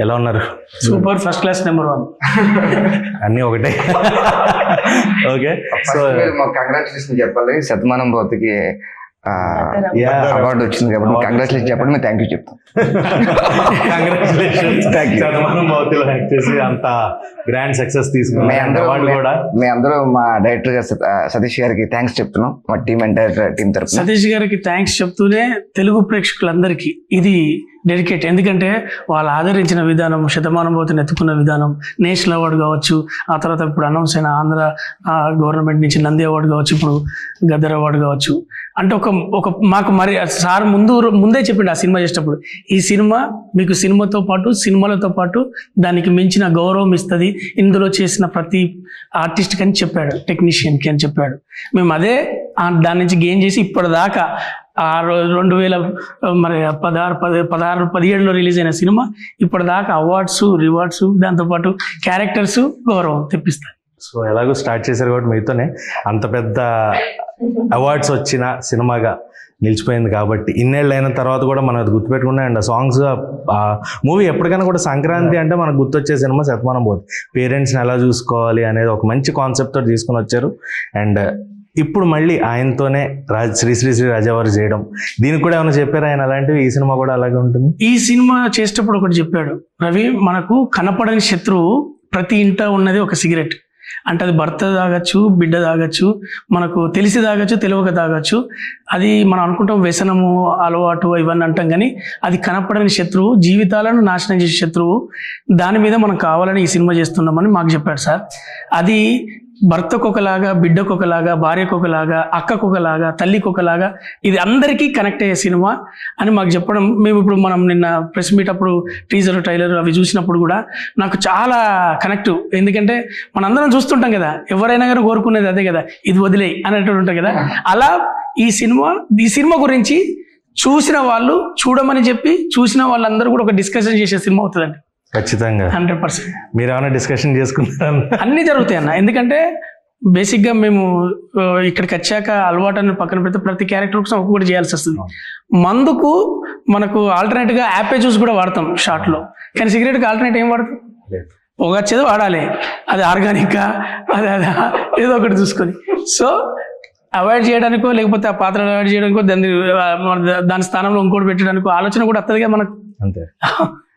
ఎలా ఉన్నారు? Super first class number one. అన్నీ ఒకటే. ఓకే సో ఫస్ట్ మీరు మాకు కంగ్రాచులేషన్ చెప్పాలి. శతమానం భౌతికి. అవార్డు వచ్చింది కాబట్టి కంగ్రాచులేషన్ చెప్పండి మేము థ్యాంక్ యూ చెప్తాం అంత గ్రాండ్ సక్సెస్ మీ తీసుకున్నారు అందరూ అవార్డు కూడా. మీ అందరూ మా డైరెక్టర్ గారు సతీష్ గారికి థ్యాంక్స్ చెప్తున్నాం. మా టీం ఎంటైర్ టీం తరఫున సతీష్ గారికి థ్యాంక్స్ చెప్తూనే తెలుగు ప్రేక్షకులందరికీ ఇది డెడికేట్ ఎందుకంటే వాళ్ళు ఆదరించిన విధానం శతమానం పోతున్న ఎత్తుకున్న విధానం నేషనల్ అవార్డు కావచ్చు ఆ తర్వాత ఇప్పుడు అనౌన్స్ అయిన ఆంధ్ర గవర్నమెంట్ నుంచి నంది అవార్డు కావచ్చు ఇప్పుడు గద్దర్ అవార్డు కావచ్చు. అంటే ఒక ఒక మాకు మరి సార్ ముందు ముందే చెప్పిండు ఆ సినిమా చేసేటప్పుడు ఈ సినిమా మీకు సినిమాతో పాటు సినిమాలతో పాటు దానికి మించిన గౌరవం ఇస్తుంది. ఇందులో చేసిన ప్రతి ఆర్టిస్ట్కి అని చెప్పాడు టెక్నీషియన్కి అని చెప్పాడు. మేము అదే దాని నుంచి గెయిన్ చేసి ఇప్పటిదాకా ఆ రోజు రెండు వేల మరి పదహారు పది పదహారు పదిహేడులో రిలీజ్ అయిన సినిమా ఇప్పటిదాకా అవార్డ్స్ రివార్డ్స్ దాంతోపాటు క్యారెక్టర్స్ గౌరవం తెప్పిస్తాయి సో ఎలాగో స్టార్ట్ చేశారు కాబట్టి మీతోనే అంత పెద్ద అవార్డ్స్ వచ్చిన సినిమాగా నిలిచిపోయింది కాబట్టి ఇన్నేళ్ళు అయిన తర్వాత కూడా మనం అది గుర్తుపెట్టుకున్నాం అండ్ సాంగ్స్ మూవీ ఎప్పటికైనా కూడా సంక్రాంతి అంటే మనకు గుర్తొచ్చే సినిమా శతమానం పోతుంది పేరెంట్స్ని ఎలా చూసుకోవాలి అనేది ఒక మంచి కాన్సెప్ట్ తోటి తీసుకొని వచ్చారు. అండ్ ఇప్పుడు మళ్ళీ ఆయనతోనే రాజ్ శ్రీ శ్రీ శ్రీ రాజావారు చేయడం. దీనికి కూడా ఏమైనా చెప్పారు? ఆయన అలాంటివి ఈ సినిమా కూడా అలాగే ఉంటుంది? ఈ సినిమా చేసేటప్పుడు ఒకటి చెప్పాడు. రవి మనకు కనపడని శత్రువు ప్రతి ఇంట ఉన్నది ఒక సిగరెట్. అంటే అది భర్త తాగొచ్చు బిడ్డ తాగొచ్చు మనకు తెలిసి తాగొచ్చు తెలియక తాగొచ్చు. అది మనం అనుకుంటాం వ్యసనము అలవాటు ఇవన్నీ అంటాం కానీ అది కనపడని శత్రువు జీవితాలను నాశనం చేసే శత్రువు. దాని మీద మనం కావాలని ఈ సినిమా చేస్తున్నామని మాకు చెప్పాడు సార్. అది భర్తకు ఒకలాగా భార్యకొకలాగా అక్కకొకలాగా భార్యకు ఒకలాగా ఇది అందరికీ కనెక్ట్ అయ్యే సినిమా అని మాకు చెప్పడం. మేము ఇప్పుడు మనం నిన్న ప్రెస్ మీట్ అప్పుడు టీజర్ ట్రైలర్ అవి చూసినప్పుడు కూడా నాకు చాలా కనెక్ట్ ఎందుకంటే మనందరం చూస్తుంటాం కదా ఎవరైనా కానీ కోరుకునేది అదే కదా ఇది వదిలే అనేటువంటి ఉంటాం కదా. అలా ఈ సినిమా ఈ సినిమా గురించి చూసిన వాళ్ళు చూడమని చెప్పి చూసిన వాళ్ళందరూ కూడా ఒక డిస్కషన్ చేసే సినిమా అవుతుందండి. ఖచ్చితంగా. Hundred percent. మీరు ఏమైనా డిస్కషన్ చేసుకున్నారా? అన్నీ జరుగుతాయి అన్న. ఎందుకంటే బేసిక్గా మేము ఇక్కడికి వచ్చాక అలవాటు అని పక్కన పెడితే ప్రతి క్యారెక్టర్ కోసం ఒక్కొక్కటి చేయాల్సి వస్తుంది. మందుకు మనకు ఆల్టర్నేట్గా యాపే జ్యూస్ కూడా వాడతాం షార్ట్లో కానీ సిగరెట్కి ఆల్టర్నేట్ ఏం వాడతాం? పొగ వచ్చేది వాడాలి. అది ఆర్గానిక్గా అది అది? ఏదో ఒకటి చూసుకొని. సో అవాయిడ్ చేయడానికో లేకపోతే ఆ పాత్ర అవాయిడ్ చేయడానికో మన దాని స్థానంలో ఇంకోటి పెట్టడానికో ఆలోచన కూడా వస్తుందిగా మనకు. అంతే.